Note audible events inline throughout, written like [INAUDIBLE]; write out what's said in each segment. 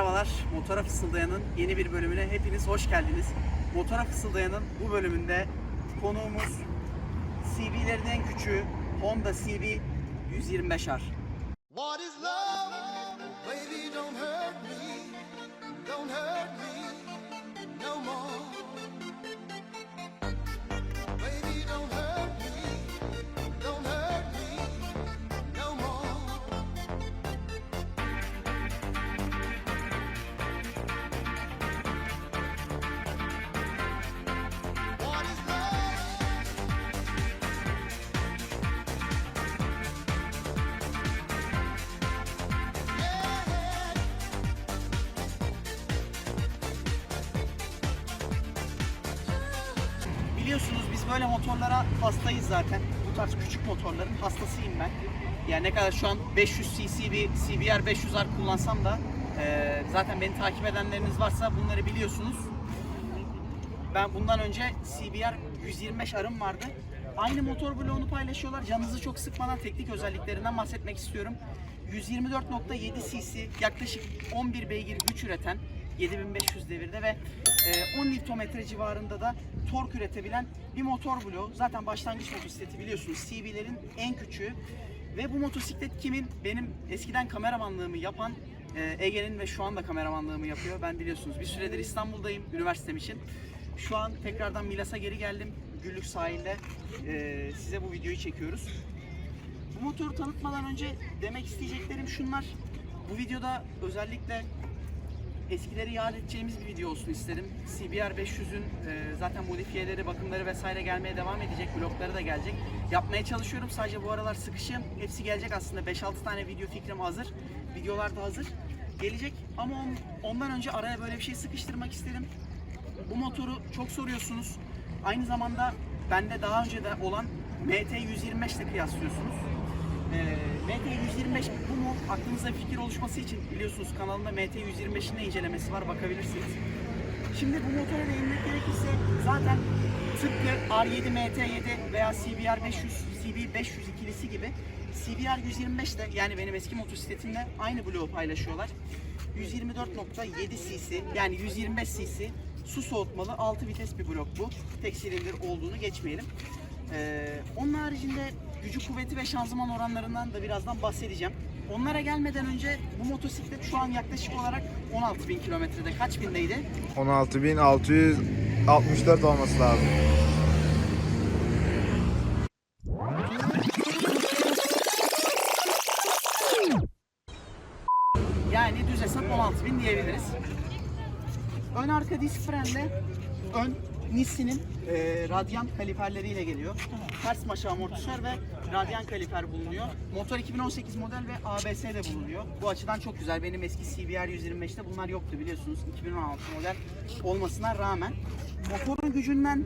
Merhabalar, Motora Fısıldayan'ın yeni bir bölümüne hepiniz hoş geldiniz. Motora Fısıldayan'ın bu bölümünde konuğumuz CV'lerin en küçüğü Honda CB 125R. What is love? Baby, don't hurt me. Don't hurt me Biliyorsunuz biz böyle motorlara hastayız zaten. Bu tarz küçük motorların hastasıyım ben. Yani ne kadar şu an 500 cc bir CBR 500R kullansam da eee, zaten beni takip edenleriniz varsa bunları biliyorsunuz. Ben bundan önce CBR 125 arım vardı. Aynı motor bloğunu paylaşıyorlar. Canınızı çok sıkmadan teknik özelliklerinden bahsetmek istiyorum. 124.7 cc yaklaşık 11 beygir güç üreten 7500 devirde ve e, 10 Nm civarında da tork üretebilen bir motor bloğu. Zaten başlangıç motosikleti biliyorsunuz CB'lerin en küçüğü. Ve bu motosiklet kimin? Benim eskiden kameramanlığımı yapan e, Ege'nin ve şu anda kameramanlığımı yapıyor. Ben biliyorsunuz bir süredir İstanbul'dayım üniversitem için. Şu an tekrardan Milas'a geri geldim. Güllük sahilde e, size bu videoyu çekiyoruz. Bu motoru tanıtmadan önce demek isteyeceklerim şunlar. Bu videoda özellikle eskileri yad edeceğimiz bir video olsun istedim. CBR 500'ün e, zaten modifiyeleri, bakımları vesaire gelmeye devam edecek. Vlogları da gelecek. Yapmaya çalışıyorum. Sadece bu aralar sıkışığım. Hepsi gelecek aslında. 5-6 tane video fikrim hazır. Videolar da hazır. Gelecek ama on- ondan önce araya böyle bir şey sıkıştırmak istedim. Bu motoru çok soruyorsunuz. Aynı zamanda bende daha önce de olan MT-125 ile kıyaslıyorsunuz. Ee, MT-125 bu mu? Aklınızda fikir oluşması için biliyorsunuz kanalımda MT-125'in de incelemesi var bakabilirsiniz. Şimdi bu motora değinmek gerekirse zaten tıpkı R7 MT7 veya CBR 500, CB 500 ikilisi gibi CBR 125 de yani benim eski motosikletimle aynı bloğu paylaşıyorlar. 124.7 cc yani 125 cc su soğutmalı 6 vites bir blok bu. Tek silindir olduğunu geçmeyelim. Ee, onun haricinde gücü kuvveti ve şanzıman oranlarından da birazdan bahsedeceğim. Onlara gelmeden önce bu motosiklet şu an yaklaşık olarak 16.000 kilometrede kaç bindeydi? 16.664 olması lazım. Yani düz hesap 16.000 diyebiliriz. Ön arka disk frenle ön Nissin'in e, radyan kaliperleriyle geliyor. Ters maşa amortisör ve radyan kaliper bulunuyor. Motor 2018 model ve ABS de bulunuyor. Bu açıdan çok güzel. Benim eski CBR 125'te bunlar yoktu biliyorsunuz. 2016 model olmasına rağmen. Motorun gücünden,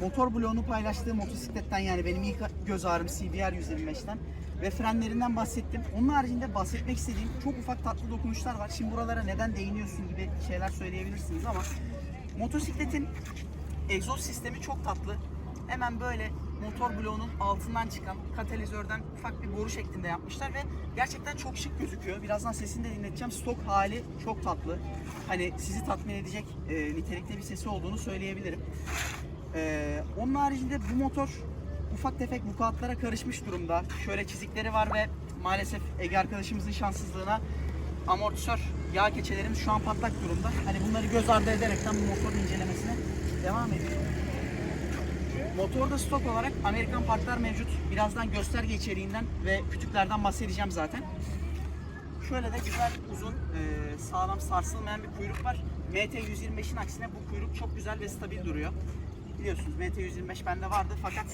motor bloğunu paylaştığı motosikletten yani benim ilk göz ağrım CBR 125'ten ve frenlerinden bahsettim. Onun haricinde bahsetmek istediğim çok ufak tatlı dokunuşlar var. Şimdi buralara neden değiniyorsun gibi şeyler söyleyebilirsiniz ama motosikletin egzoz sistemi çok tatlı. Hemen böyle motor bloğunun altından çıkan katalizörden ufak bir boru şeklinde yapmışlar ve gerçekten çok şık gözüküyor. Birazdan sesini de dinleteceğim. Stok hali çok tatlı. Hani sizi tatmin edecek e, nitelikte bir sesi olduğunu söyleyebilirim. Ee, onun haricinde bu motor ufak tefek vukuatlara karışmış durumda. Şöyle çizikleri var ve maalesef Ege arkadaşımızın şanssızlığına amortisör yağ keçelerimiz şu an patlak durumda. Hani bunları göz ardı ederekten bu motorun incelemesine devam ediyorum. Motorda stok olarak Amerikan parklar mevcut. Birazdan gösterge içeriğinden ve kütüklerden bahsedeceğim zaten. Şöyle de güzel, uzun, e, sağlam sarsılmayan bir kuyruk var. MT-125'in aksine bu kuyruk çok güzel ve stabil duruyor. Biliyorsunuz MT-125 bende vardı fakat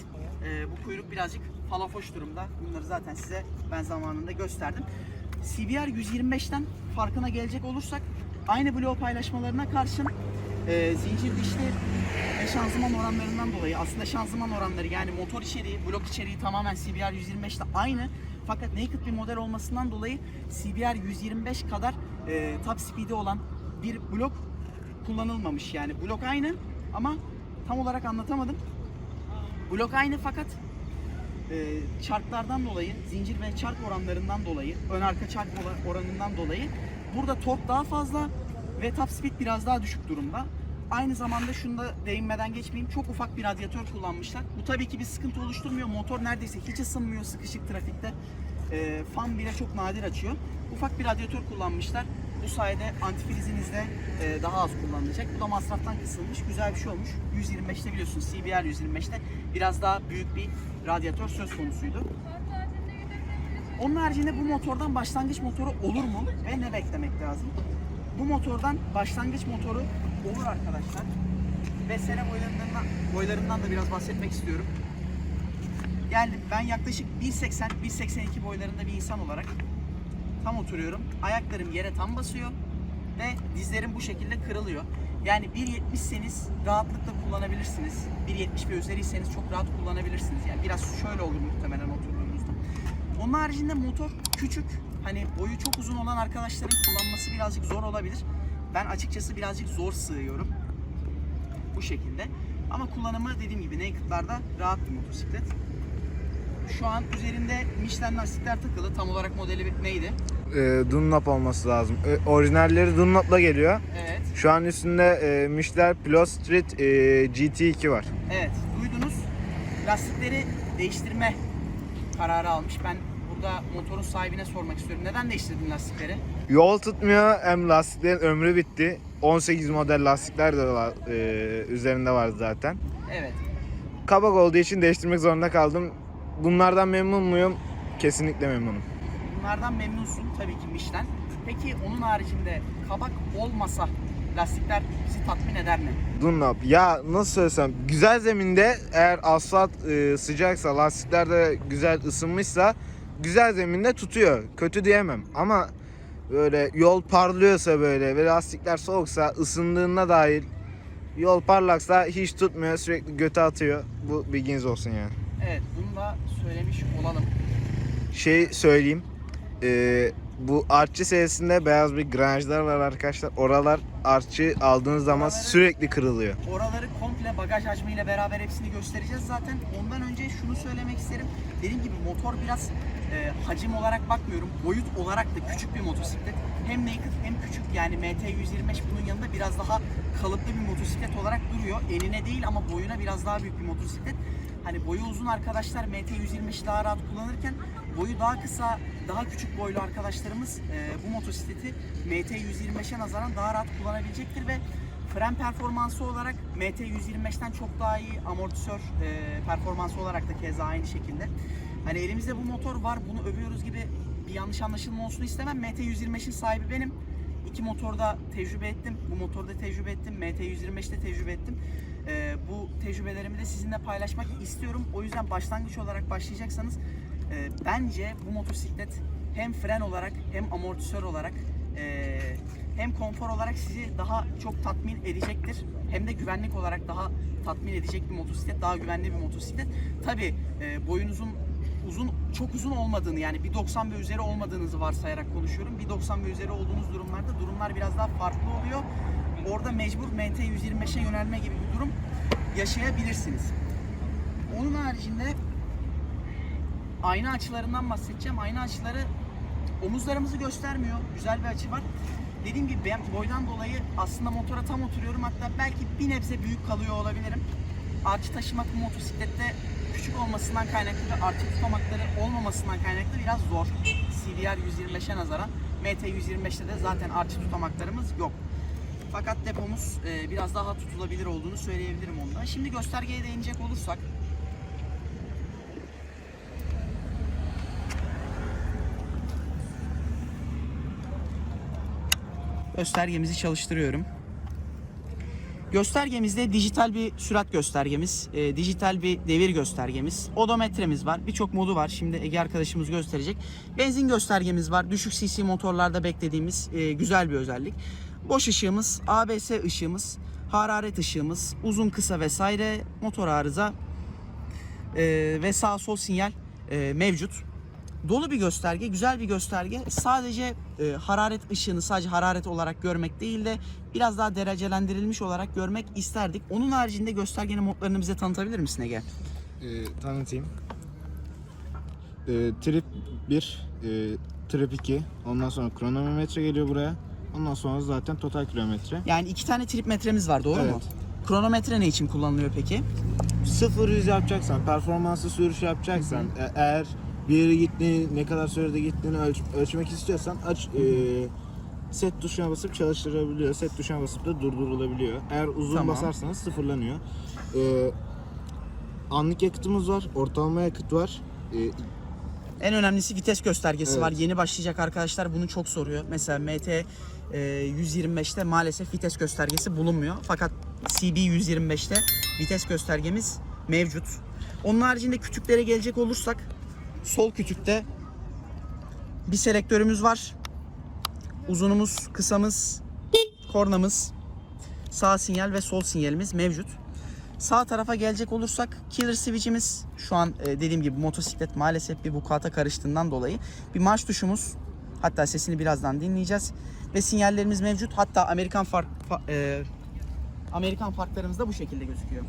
e, bu kuyruk birazcık falafoş durumda. Bunları zaten size ben zamanında gösterdim. CBR 125'ten farkına gelecek olursak aynı bloğu paylaşmalarına karşın e, zincir dişli ve şanzıman oranlarından dolayı aslında şanzıman oranları yani motor içeriği, blok içeriği tamamen CBR 125'te aynı. Fakat naked bir model olmasından dolayı CBR 125 kadar e, top speed'i olan bir blok kullanılmamış. Yani blok aynı ama tam olarak anlatamadım. Blok aynı fakat e, çarklardan dolayı, zincir ve çark oranlarından dolayı, ön arka çark oranından dolayı burada tork daha fazla ve top speed biraz daha düşük durumda. Aynı zamanda şunu da değinmeden geçmeyeyim. Çok ufak bir radyatör kullanmışlar. Bu tabii ki bir sıkıntı oluşturmuyor. Motor neredeyse hiç ısınmıyor sıkışık trafikte. Ee, fan bile çok nadir açıyor. Ufak bir radyatör kullanmışlar. Bu sayede antifriziniz de e, daha az kullanılacak. Bu da masraftan kısılmış. Güzel bir şey olmuş. 125'te biliyorsunuz CBR 125'te biraz daha büyük bir radyatör söz konusuydu. Onun haricinde bu motordan başlangıç motoru olur mu ve ne beklemek lazım? Bu motordan başlangıç motoru olur arkadaşlar. Ve sene boylarından, boylarından da biraz bahsetmek istiyorum. Geldim ben yaklaşık 1.80-1.82 boylarında bir insan olarak tam oturuyorum. Ayaklarım yere tam basıyor ve dizlerim bu şekilde kırılıyor. Yani 1.70'seniz rahatlıkla kullanabilirsiniz. 1.70 ve üzeriyseniz çok rahat kullanabilirsiniz. Yani biraz şöyle olur muhtemelen oturduğunuzda. Onun haricinde motor küçük. Hani boyu çok uzun olan arkadaşların kullanması birazcık zor olabilir. Ben açıkçası birazcık zor sığıyorum. Bu şekilde. Ama kullanımı dediğim gibi naked'larda rahat bir motosiklet. Şu an üzerinde Michelin lastikler takılı. Tam olarak modeli neydi? e, Dunlop olması lazım. E, orijinalleri Dunlop'la geliyor. Evet. Şu an üstünde e, Michelin Pilot Street e, GT2 var. Evet. Duydunuz. Lastikleri değiştirme kararı almış. Ben burada motorun sahibine sormak istiyorum. Neden değiştirdin lastikleri? Yol tutmuyor hem lastiklerin ömrü bitti. 18 model lastikler de var, e, üzerinde var zaten. Evet. Kabak olduğu için değiştirmek zorunda kaldım. Bunlardan memnun muyum? Kesinlikle memnunum. Bunlardan memnunsun tabii ki Michelin. Peki onun haricinde kabak olmasa lastikler bizi tatmin eder mi? Dunlop. Ya nasıl söylesem güzel zeminde eğer asfalt e, sıcaksa lastikler de güzel ısınmışsa güzel zeminde tutuyor. Kötü diyemem ama böyle yol parlıyorsa böyle ve lastikler soğuksa ısındığında dahil yol parlaksa hiç tutmuyor sürekli göte atıyor. Bu bilginiz olsun yani. Evet bunu da söylemiş olalım. Şey söyleyeyim. e, bu artçı serisinde beyaz bir granajlar var arkadaşlar. Oralar artçı aldığınız zaman Oraları- sürekli kırılıyor. Oraları komple bagaj hacmiyle beraber hepsini göstereceğiz zaten. Ondan önce şunu söylemek isterim. Dediğim gibi motor biraz e, hacim olarak bakmıyorum. Boyut olarak da küçük bir motosiklet. Hem naked hem küçük yani MT-125 bunun yanında biraz daha kalıplı bir motosiklet olarak duruyor. Enine değil ama boyuna biraz daha büyük bir motosiklet. Hani boyu uzun arkadaşlar MT-125 daha rahat kullanırken boyu daha kısa, daha küçük boylu arkadaşlarımız e, bu motosikleti MT-125'e nazaran daha rahat kullanabilecektir ve fren performansı olarak MT-125'ten çok daha iyi amortisör e, performansı olarak da keza aynı şekilde. Hani elimizde bu motor var bunu övüyoruz gibi bir yanlış anlaşılma olsun istemem. MT-125'in sahibi benim. İki motorda tecrübe ettim. Bu motorda tecrübe ettim. MT-125'te tecrübe ettim. E, bu tecrübelerimi de sizinle paylaşmak istiyorum. O yüzden başlangıç olarak başlayacaksanız e, bence bu motosiklet hem fren olarak hem amortisör olarak e, hem konfor olarak sizi daha çok tatmin edecektir. Hem de güvenlik olarak daha tatmin edecek bir motosiklet, daha güvenli bir motosiklet. Tabi boyunuzun uzun çok uzun olmadığını yani 1.90 ve üzeri olmadığınızı varsayarak konuşuyorum. 1.90 ve üzeri olduğunuz durumlarda durumlar biraz daha farklı oluyor. Orada mecbur MT 125'e yönelme gibi bir durum yaşayabilirsiniz. Onun haricinde ayna açılarından bahsedeceğim. Ayna açıları omuzlarımızı göstermiyor. Güzel bir açı var. Dediğim gibi ben boydan dolayı aslında motora tam oturuyorum. Hatta belki bir nebze büyük kalıyor olabilirim. Artı taşımak motosiklette küçük olmasından kaynaklı ve artı tutamakları olmamasından kaynaklı biraz zor. CBR 125'e nazaran. MT 125'te de zaten artı tutamaklarımız yok. Fakat depomuz e, biraz daha tutulabilir olduğunu söyleyebilirim onda. Şimdi göstergeye değinecek olursak göstergemizi çalıştırıyorum. Göstergemizde dijital bir sürat göstergemiz, e, dijital bir devir göstergemiz, odometremiz var. Birçok modu var. Şimdi Ege arkadaşımız gösterecek. Benzin göstergemiz var. Düşük cc motorlarda beklediğimiz e, güzel bir özellik. Boş ışığımız, ABS ışığımız, hararet ışığımız, uzun kısa vesaire, motor arıza e, ve sağ sol sinyal e, mevcut dolu bir gösterge, güzel bir gösterge. Sadece e, hararet ışığını sadece hararet olarak görmek değil de biraz daha derecelendirilmiş olarak görmek isterdik. Onun haricinde göstergenin modlarını bize tanıtabilir misin Ege? e, tanıtayım. E, trip 1, e, trip 2, ondan sonra kronometre geliyor buraya. Ondan sonra zaten total kilometre. Yani iki tane trip metremiz var doğru mu? Evet. Kronometre ne için kullanılıyor peki? Sıfır yüz yapacaksan, performanslı sürüş yapacaksan, e- eğer bir yere gittiğini, ne kadar sürede gittiğini ölç- ölçmek istiyorsan aç e, set tuşuna basıp çalıştırabiliyor. Set tuşuna basıp da durdurulabiliyor. Eğer uzun Tamam. basarsanız sıfırlanıyor. E, anlık yakıtımız var, ortalama yakıt var. E, En önemlisi vites göstergesi Evet. var. Yeni başlayacak arkadaşlar bunu çok soruyor. Mesela MT e, 125'te maalesef vites göstergesi bulunmuyor. Fakat CB 125'te vites göstergemiz mevcut. Onun haricinde kütüklere gelecek olursak sol kütükte bir selektörümüz var. Uzunumuz, kısamız, kornamız, sağ sinyal ve sol sinyalimiz mevcut. Sağ tarafa gelecek olursak killer switch'imiz şu an e, dediğim gibi motosiklet maalesef bir vukuata karıştığından dolayı bir marş tuşumuz hatta sesini birazdan dinleyeceğiz ve sinyallerimiz mevcut hatta Amerikan fark fa- e, Amerikan farklarımız da bu şekilde gözüküyor.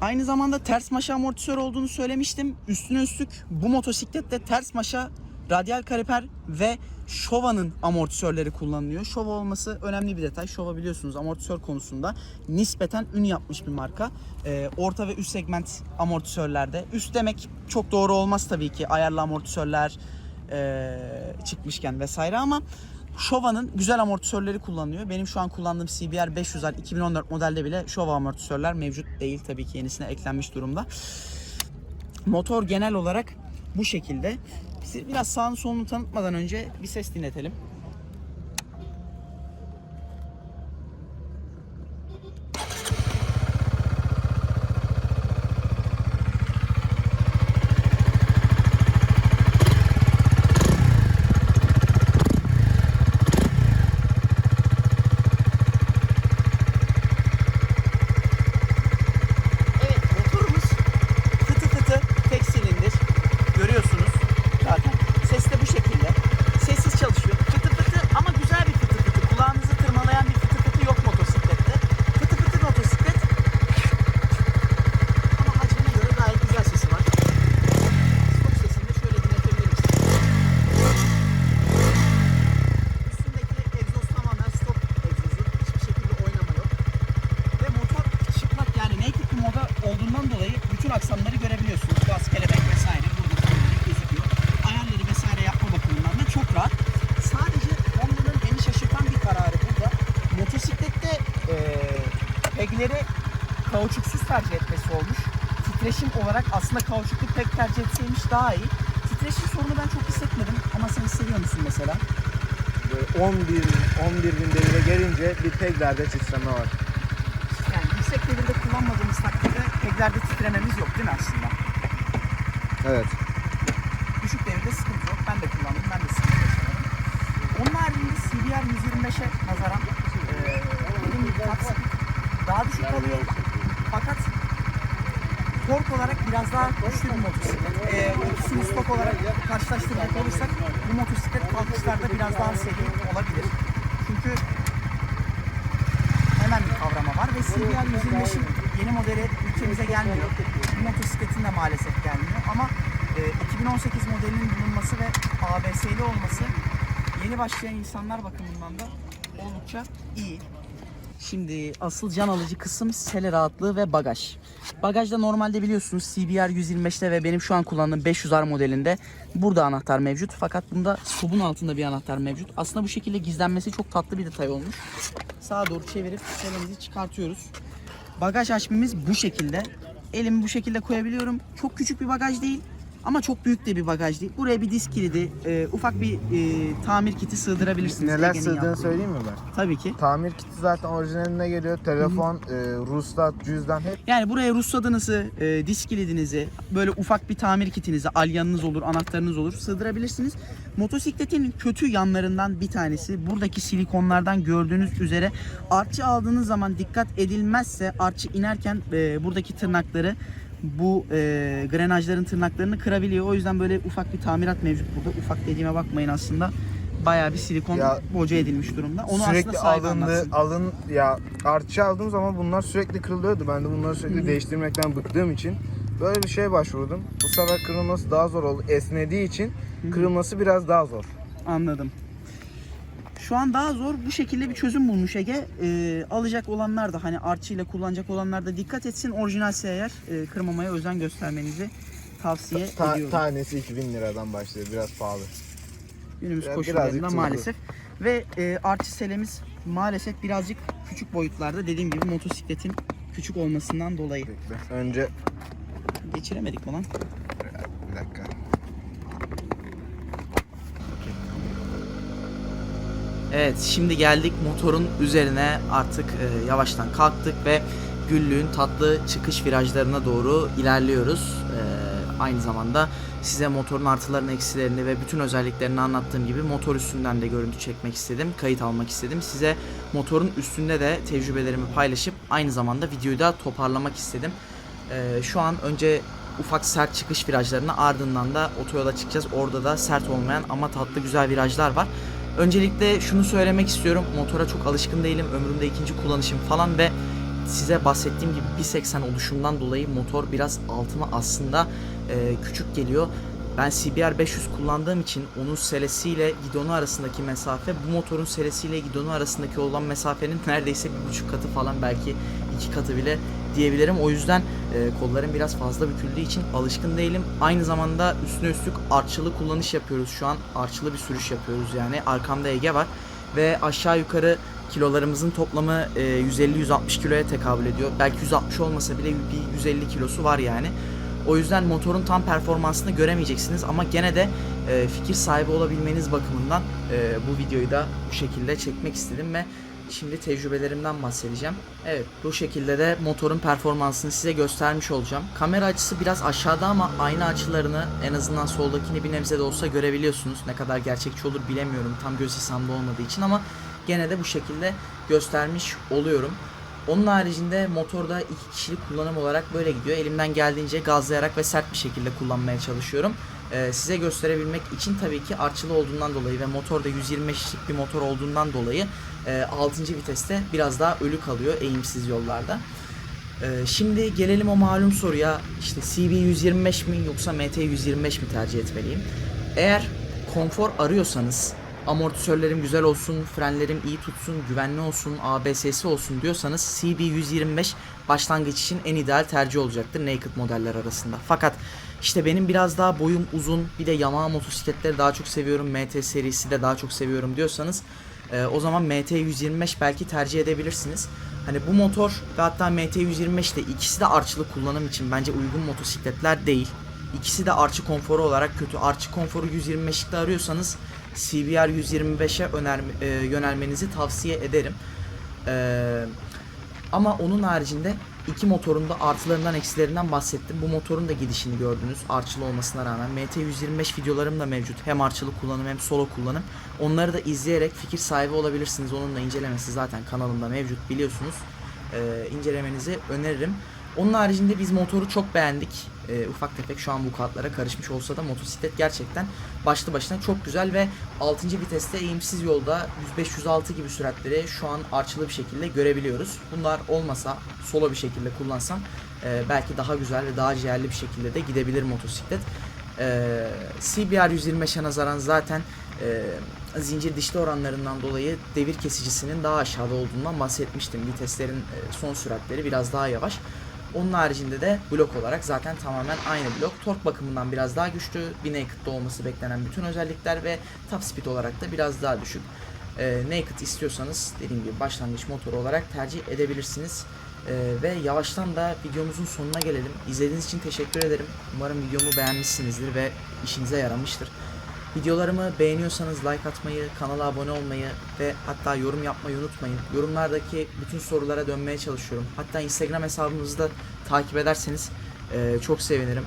Aynı zamanda ters maşa amortisör olduğunu söylemiştim. Üstüne üstlük bu motosiklette ters maşa, radyal kaliper ve Showa'nın amortisörleri kullanılıyor. Showa olması önemli bir detay. Showa biliyorsunuz amortisör konusunda nispeten ün yapmış bir marka. Ee, orta ve üst segment amortisörlerde. Üst demek çok doğru olmaz tabii ki. Ayarlı amortisörler ee, çıkmışken vesaire ama Showa'nın güzel amortisörleri kullanılıyor. Benim şu an kullandığım CBR 500R 2014 modelde bile Showa amortisörler mevcut değil. Tabii ki yenisine eklenmiş durumda. Motor genel olarak bu şekilde. Biraz sağını solunu tanıtmadan önce bir ses dinletelim. Evet motorumuz fıtı fıtı tek silindir. Görüyorsunuz zaten. Ses de bu şekilde. Sessiz çalışıyor. Fıtı fıtı ama güzel bir fıtı fıtı. Kulağınızı tırmalayan bir fıtı fıtı yok motosiklette. Fıtı fıtı motosiklet. Ama hacmine göre gayet güzel sesi var. Stok sesini de şöyle dinletebilirim size. Üstündeki egzoz tamamen stok egzozu. Hiçbir şekilde oynama yok. Ve motor çıplak yani naked bir moda olduğundan dolayı bütün aksamları görebiliyorsunuz. Gaz, kelebek vesaire burada tamamen gözüküyor. Ayarları vesaire yapma bakımından da çok rahat. Sadece Honda'nın beni şaşırtan bir kararı burada. Motosiklette eee pegleri kauçuksuz tercih etmesi olmuş. Titreşim olarak kauçuklu peg tercih etseymiş daha iyi. Titreşim sorunu ben çok hissetmedim ama sen hissediyor musun mesela? Böyle 11 11 bin devire gelince bir peglerde titreme var. Yani yüksek devirde kullanmadığımız takdirde peglerde titrememiz yok değil mi aslında? Evet. Düşük devirde sıkıntı yok. Ben de kullandım. Ben de sıkıntı yaşamadım. Onun haricinde CBR 125'e nazaran eee dediğim gibi daha düşük kalıyor. Fakat tork olarak biraz daha güçlü bir motosiklet. Eee ikisini stok olarak karşılaştıracak olursak bu motosiklet kalkışlarda biraz daha seri olabilir. Çünkü hemen bir kavrama var ve CBR 125'in yeni modeli ülkemize gelmiyor. Bu motosikletin de maalesef gelmiyor ama e, 2018 modelinin bulunması ve ABS'li olması yeni başlayan insanlar bakımından da oldukça iyi. Şimdi asıl can alıcı kısım sele rahatlığı ve bagaj. Bagajda normalde biliyorsunuz CBR 125'te ve benim şu an kullandığım 500R modelinde burada anahtar mevcut. Fakat bunda subun altında bir anahtar mevcut. Aslında bu şekilde gizlenmesi çok tatlı bir detay olmuş. Sağa doğru çevirip selemizi çıkartıyoruz. Bagaj hacmimiz bu şekilde. Elimi bu şekilde koyabiliyorum. Çok küçük bir bagaj değil ama çok büyük de bir bagaj değil. Buraya bir disk kilidi, e, ufak bir e, tamir kiti sığdırabilirsiniz. Neler Ege'nin sığdığını yaptığı. söyleyeyim mi ben? Tabii ki. Tamir kiti zaten orijinaline geliyor. Telefon, e, ruhsat, cüzdan hep Yani buraya ruhsatınızı, e, disk kilidinizi, böyle ufak bir tamir kitinizi, alyanınız olur, anahtarınız olur sığdırabilirsiniz. Motosikletin kötü yanlarından bir tanesi buradaki silikonlardan gördüğünüz üzere artçı aldığınız zaman dikkat edilmezse artçı inerken e, buradaki tırnakları bu e, grenajların tırnaklarını kırabiliyor. O yüzden böyle ufak bir tamirat mevcut burada. Ufak dediğime bakmayın aslında. Bayağı bir silikon Ya, boca edilmiş durumda. Onu sürekli aslında alındı, alın ya artçı aldığım zaman bunlar sürekli kırılıyordu. Ben de bunları sürekli değiştirmekten bıktığım için böyle bir şeye başvurdum. Bu sefer kırılması daha zor oldu. Esnediği için kırılması biraz daha zor. Anladım. Şu an daha zor. Bu şekilde bir çözüm bulmuş Ege. Ee, alacak olanlar da hani artçıyla kullanacak olanlar da dikkat etsin. Orijinalse eğer e, kırmamaya özen göstermenizi tavsiye Ta- ediyorum. tanesi 2000 liradan başlıyor. Biraz pahalı. Günümüz Biraz- koşullarında birazcık tuzlu. maalesef. Ve e, artçı selemiz maalesef birazcık küçük boyutlarda. Dediğim gibi motosikletin küçük olmasından dolayı. Bekle. Önce Geçiremedik mi lan? bir dakika. Evet şimdi geldik motorun üzerine artık e, yavaştan kalktık ve Güllüğün tatlı çıkış virajlarına doğru ilerliyoruz. E, aynı zamanda size motorun artılarını, eksilerini ve bütün özelliklerini anlattığım gibi motor üstünden de görüntü çekmek istedim, kayıt almak istedim. Size motorun üstünde de tecrübelerimi paylaşıp aynı zamanda videoyu da toparlamak istedim. E, şu an önce ufak sert çıkış virajlarına ardından da otoyola çıkacağız. Orada da sert olmayan ama tatlı güzel virajlar var. Öncelikle şunu söylemek istiyorum. Motora çok alışkın değilim. Ömrümde ikinci kullanışım falan ve size bahsettiğim gibi 1.80 oluşumdan dolayı motor biraz altıma aslında e, küçük geliyor. Ben CBR 500 kullandığım için onun selesiyle gidonu arasındaki mesafe bu motorun selesiyle gidonu arasındaki olan mesafenin [LAUGHS] neredeyse bir buçuk katı falan belki iki katı bile diyebilirim. O yüzden e, kollarım biraz fazla büküldüğü için alışkın değilim. Aynı zamanda üstüne üstlük arçılı kullanış yapıyoruz şu an. Arçılı bir sürüş yapıyoruz yani. Arkamda Ege var ve aşağı yukarı kilolarımızın toplamı e, 150-160 kiloya tekabül ediyor. Belki 160 olmasa bile bir 150 kilosu var yani. O yüzden motorun tam performansını göremeyeceksiniz ama gene de e, fikir sahibi olabilmeniz bakımından e, bu videoyu da bu şekilde çekmek istedim ve şimdi tecrübelerimden bahsedeceğim. Evet bu şekilde de motorun performansını size göstermiş olacağım. Kamera açısı biraz aşağıda ama ayna açılarını en azından soldakini bir nebze de olsa görebiliyorsunuz. Ne kadar gerçekçi olur bilemiyorum tam göz hizamda olmadığı için ama gene de bu şekilde göstermiş oluyorum. Onun haricinde motorda iki kişilik kullanım olarak böyle gidiyor. Elimden geldiğince gazlayarak ve sert bir şekilde kullanmaya çalışıyorum. Ee, size gösterebilmek için tabii ki artçılı olduğundan dolayı ve motorda 125'lik bir motor olduğundan dolayı e, 6. viteste biraz daha ölü kalıyor eğimsiz yollarda. Ee, şimdi gelelim o malum soruya işte CB 125 mi yoksa MT 125 mi tercih etmeliyim? Eğer konfor arıyorsanız amortisörlerim güzel olsun, frenlerim iyi tutsun, güvenli olsun, ABS'si olsun diyorsanız CB 125 başlangıç için en ideal tercih olacaktır naked modeller arasında. Fakat işte benim biraz daha boyum uzun, bir de Yamaha motosikletleri daha çok seviyorum, MT serisi de daha çok seviyorum diyorsanız e, o zaman MT 125 belki tercih edebilirsiniz. Hani bu motor ve hatta MT 125 de ikisi de arçılı kullanım için bence uygun motosikletler değil. İkisi de arçı konforu olarak kötü. Arçı konforu 125'likte arıyorsanız CBR 125'e öner, e, yönelmenizi tavsiye ederim. Eee ama onun haricinde iki motorun da artılarından eksilerinden bahsettim. Bu motorun da gidişini gördünüz arçılı olmasına rağmen. MT125 videolarım da mevcut. Hem arçılı kullanım hem solo kullanım. Onları da izleyerek fikir sahibi olabilirsiniz. Onun da incelemesi zaten kanalımda mevcut biliyorsunuz. Ee, incelemenizi öneririm. Onun haricinde biz motoru çok beğendik. Ee, ufak tefek şu an bu kartlara karışmış olsa da motosiklet gerçekten başlı başına çok güzel ve 6. viteste eğimsiz yolda 105-106 gibi süratleri şu an arçılı bir şekilde görebiliyoruz. Bunlar olmasa solo bir şekilde kullansam e, belki daha güzel ve daha ciğerli bir şekilde de gidebilir motosiklet. E, CBR 125'e nazaran zaten e, zincir dişli oranlarından dolayı devir kesicisinin daha aşağıda olduğundan bahsetmiştim. Viteslerin e, son süratleri biraz daha yavaş. Onun haricinde de blok olarak zaten tamamen aynı blok. Tork bakımından biraz daha güçlü. Bir naked'da olması beklenen bütün özellikler ve top speed olarak da biraz daha düşük. Ee, naked istiyorsanız dediğim gibi başlangıç motoru olarak tercih edebilirsiniz. Ee, ve yavaştan da videomuzun sonuna gelelim. İzlediğiniz için teşekkür ederim. Umarım videomu beğenmişsinizdir ve işinize yaramıştır. Videolarımı beğeniyorsanız like atmayı, kanala abone olmayı ve hatta yorum yapmayı unutmayın. Yorumlardaki bütün sorulara dönmeye çalışıyorum. Hatta Instagram hesabımızı da takip ederseniz e, çok sevinirim.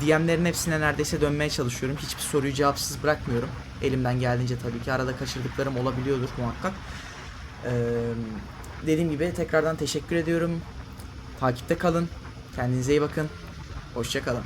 DM'lerin hepsine neredeyse dönmeye çalışıyorum. Hiçbir soruyu cevapsız bırakmıyorum. Elimden geldiğince tabii ki arada kaçırdıklarım olabiliyordur muhakkak. E, dediğim gibi tekrardan teşekkür ediyorum. Takipte kalın. Kendinize iyi bakın. Hoşçakalın.